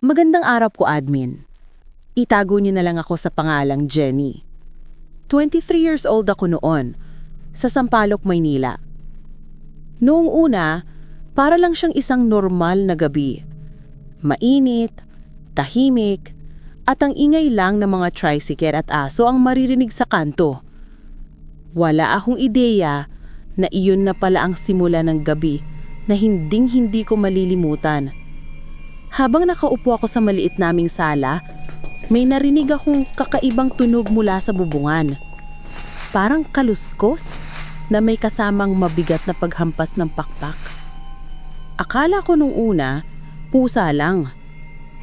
Magandang araw po, admin. Itago niyo na lang ako sa pangalang Jenny. 23 years old ako noon, sa Sampaloc, Maynila. Noong una, para lang siyang isang normal na gabi. Mainit, tahimik, at ang ingay lang ng mga tricycle at aso ang maririnig sa kanto. Wala akong ideya na iyon na pala ang simula ng gabi na hinding-hindi ko malilimutan. Habang nakaupo ako sa maliit naming sala, may narinig akong kakaibang tunog mula sa bubungan. Parang kaluskos na may kasamang mabigat na paghampas ng pakpak. Akala ko nung una, pusa lang.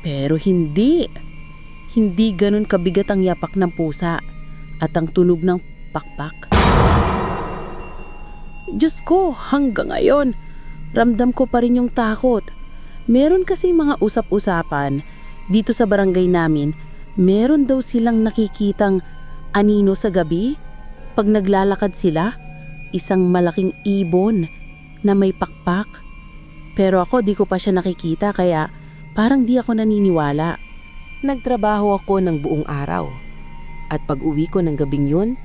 Pero hindi. Hindi ganun kabigat ang yapak ng pusa at ang tunog ng pakpak. Diyos ko, hanggang ngayon, ramdam ko pa rin yung takot. Meron kasi mga usap-usapan dito sa barangay namin, meron daw silang nakikitang anino sa gabi. Pag naglalakad sila, isang malaking ibon na may pakpak. Pero ako di ko pa siya nakikita kaya parang di ako naniniwala. Nagtrabaho ako ng buong araw. At pag uwi ko ng gabing yun,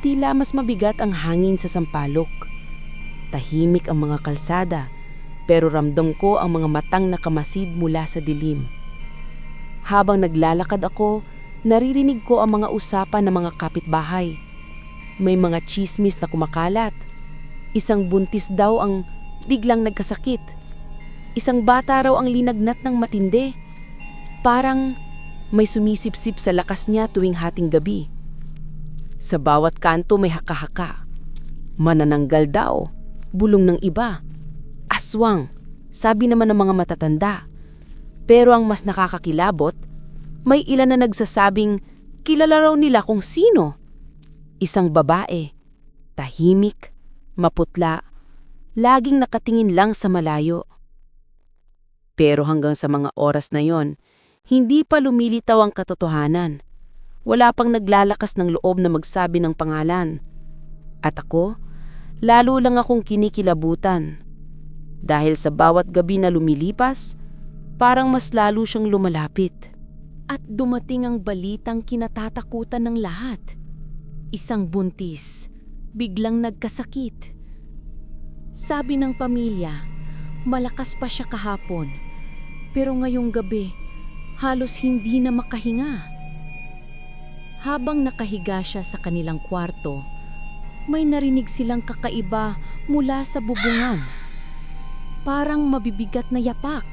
tila mas mabigat ang hangin sa sampalok. Tahimik ang mga kalsada, pero ramdam ko ang mga matang nakamasid mula sa dilim. Habang naglalakad ako, naririnig ko ang mga usapan ng mga kapitbahay. May mga chismis na kumakalat. Isang buntis daw ang biglang nagkasakit. Isang bata raw ang linagnat ng matindi. Parang may sumisipsip sa lakas niya tuwing hating gabi. Sa bawat kanto may haka-haka. Manananggal daw, bulong ng iba. Aswang, sabi naman ng mga matatanda. Pero ang mas nakakakilabot, may ilan na nagsasabing kilala raw nila kung sino. Isang babae, tahimik, maputla, laging nakatingin lang sa malayo. Pero hanggang sa mga oras na yon, hindi pa lumilitaw ang katotohanan. Wala pang naglalakas ng loob na magsabi ng pangalan. At ako, lalo lang akong kinikilabutan. Dahil sa bawat gabi na lumilipas, parang mas lalo siyang lumalapit. At dumating ang balitang kinatatakutan ng lahat. Isang buntis, biglang nagkasakit. Sabi ng pamilya, malakas pa siya kahapon. Pero ngayong gabi, halos hindi na makahinga. Habang nakahiga siya sa kanilang kwarto, may narinig silang kakaiba mula sa bubungan. Parang mabibigat na yapak.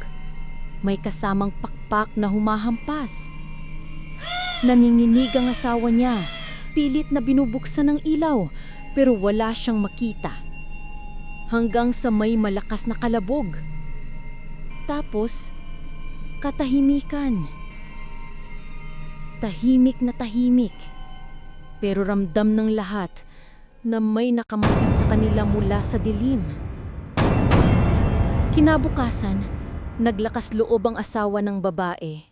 May kasamang pakpak na humahampas. Nanginginig ang asawa niya, pilit na binubuksan ng ilaw, pero wala siyang makita. Hanggang sa may malakas na kalabog. Tapos, katahimikan. Tahimik na tahimik. Pero ramdam ng lahat na may nakamasid sa kanila mula sa dilim. Kinabukasan, naglakas loob ang asawa ng babae.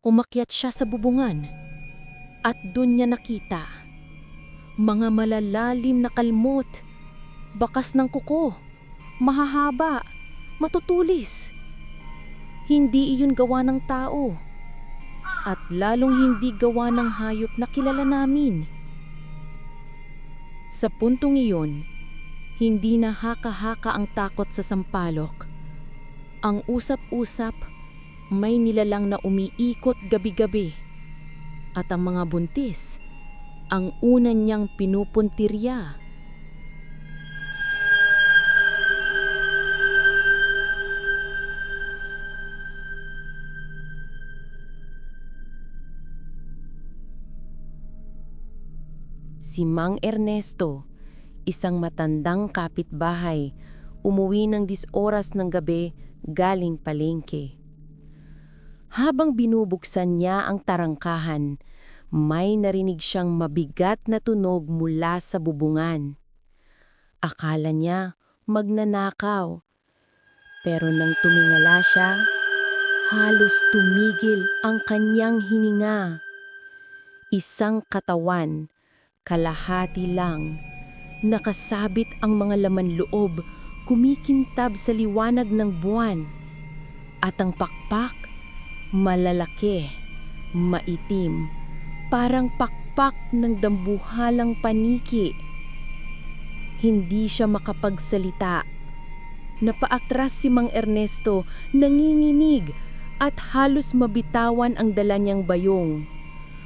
Umakyat siya sa bubungan at doon niya nakita mga malalalim na kalmot, bakas ng kuko, mahahaba, matutulis. Hindi iyon gawa ng tao at lalong hindi gawa ng hayop na kilala namin. Sa puntong iyon, hindi na haka-haka ang takot sa sampalok. Ang usap-usap, may nilalang na umiikot gabi-gabi. At ang mga buntis, ang una niyang pinupuntirya. Si Mang Ernesto, isang matandang kapitbahay, umuwi ng dis oras ng gabi galing palengke. Habang binubuksan niya ang tarangkahan, may narinig siyang mabigat na tunog mula sa bubungan. Akala niya magnanakaw. Pero nang tumingala siya, halos tumigil ang kanyang hininga. Isang katawan, kalahati lang, nakasabit ang mga laman loob, kumikintab sa liwanag ng buwan. At ang pakpak, Malalaki, maitim, parang pakpak ng dambuhalang paniki. Hindi siya makapagsalita. Napaatras si Mang Ernesto, nanginginig at halos mabitawan ang dala niyang bayong.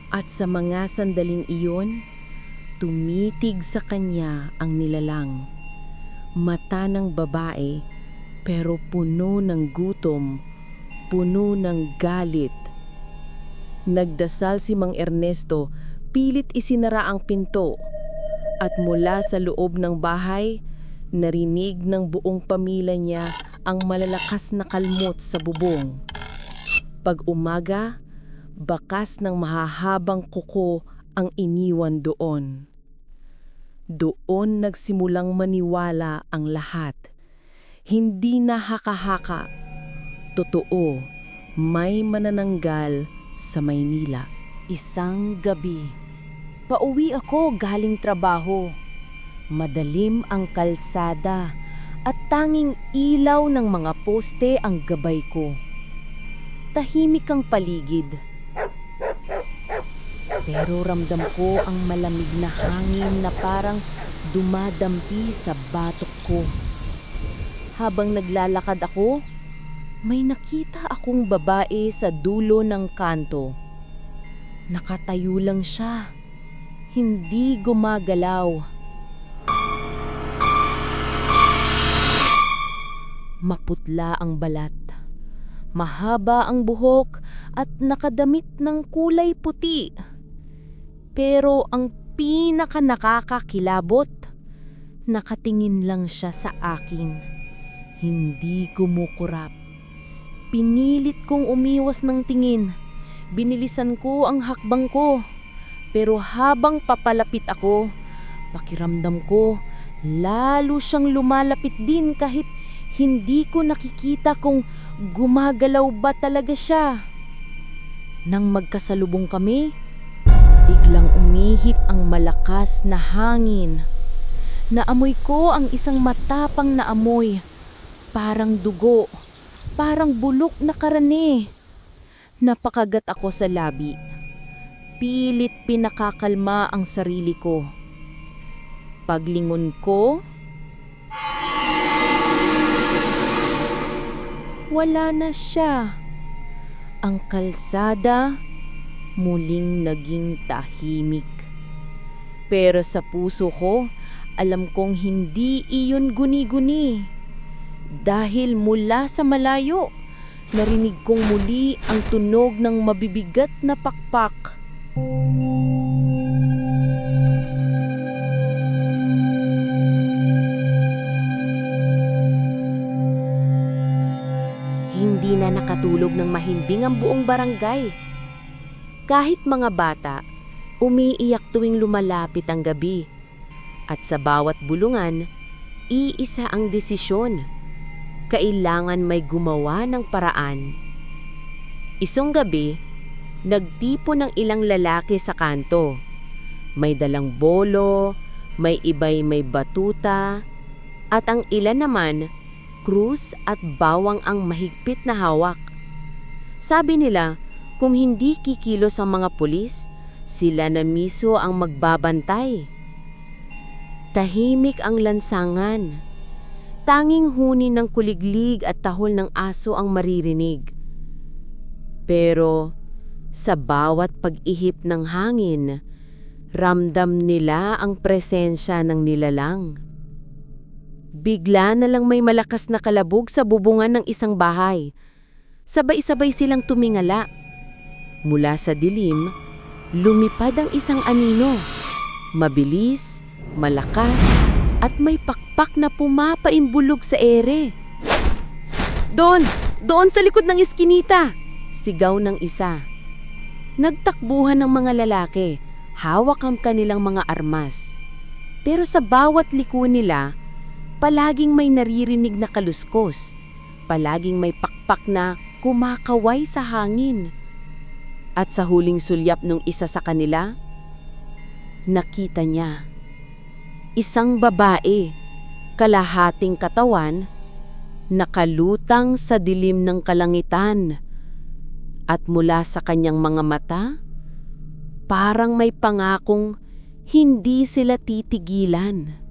At sa mga sandaling iyon, tumitig sa kanya ang nilalang. Mata ng babae pero puno ng gutom, puno ng galit. Nagdasal si Mang Ernesto, pilit isinara ang pinto. At mula sa loob ng bahay, narinig ng buong pamilya niya ang malalakas na kalmot sa bubong. Pag umaga, bakas ng mahahabang kuko ang iniwan doon. Doon nagsimulang maniwala ang lahat. Hindi na haka-haka. Totoo, may manananggal sa Maynila. Isang gabi. Pauwi ako galing trabaho. Madalim ang kalsada at tanging ilaw ng mga poste ang gabay ko. Tahimik ang paligid. Pero ramdam ko ang malamig na hangin na parang dumadampi sa batok ko. Habang naglalakad ako, may nakita akong babae sa dulo ng kanto. Nakatayo lang siya. Hindi gumagalaw. Maputla ang balat. Mahaba ang buhok at nakadamit ng kulay puti. Pero ang pinaka nakakakilabot, nakatingin lang siya sa akin. Hindi kumukurap. Pinilit kong umiwas ng tingin. Binilisan ko ang hakbang ko. Pero habang papalapit ako, pakiramdam ko, lalo siyang lumalapit din kahit hindi ko nakikita kung gumagalaw ba talaga siya. Nang magkasalubong kami, biglang umihip ang malakas na hangin. Naamoy ko ang isang matapang na amoy, parang dugo, parang bulok na karane. Napakagat ako sa labi. Pilit pinakakalma ang sarili ko. Paglingon ko, wala na siya. Ang kalsada muling naging tahimik. Pero sa puso ko, alam kong hindi iyon guni-guni. Dahil mula sa malayo, narinig kong muli ang tunog ng mabibigat na pakpak. Hindi na nakatulog ng mahimbing ang buong barangay. Kahit mga bata, umiiyak tuwing lumalapit ang gabi. At sa bawat bulungan, iisa ang desisyon. Kailangan may gumawa ng paraan. Isang gabi, nagtipo ng ilang lalaki sa kanto. May dalang bolo, may iba'y may batuta, at ang ilan naman, krus at bawang ang mahigpit na hawak. Sabi nila, kung hindi kikilos ang mga pulis, sila na miso ang magbabantay. Tahimik ang lansangan. Tanging huni ng kuliglig at tahol ng aso ang maririnig. Pero sa bawat pag-ihip ng hangin, ramdam nila ang presensya ng nilalang. Bigla na lang may malakas na kalabog sa bubungan ng isang bahay. Sabay-sabay silang tumingala. Mula sa dilim, lumipad ang isang anino. Mabilis, malakas, at may pakpak na pumapaimbulog sa ere. Doon! Doon sa likod ng iskinita! Sigaw ng isa. Nagtakbuhan ng mga lalaki, hawak ang kanilang mga armas. Pero sa bawat liko nila, palaging may naririnig na kaluskos. Palaging may pakpak na kumakaway sa hangin. At sa huling sulyap ng isa sa kanila, nakita niya. Isang babae, kalahating katawan, nakalutang sa dilim ng kalangitan. At mula sa kanyang mga mata, parang may pangakong hindi sila titigilan.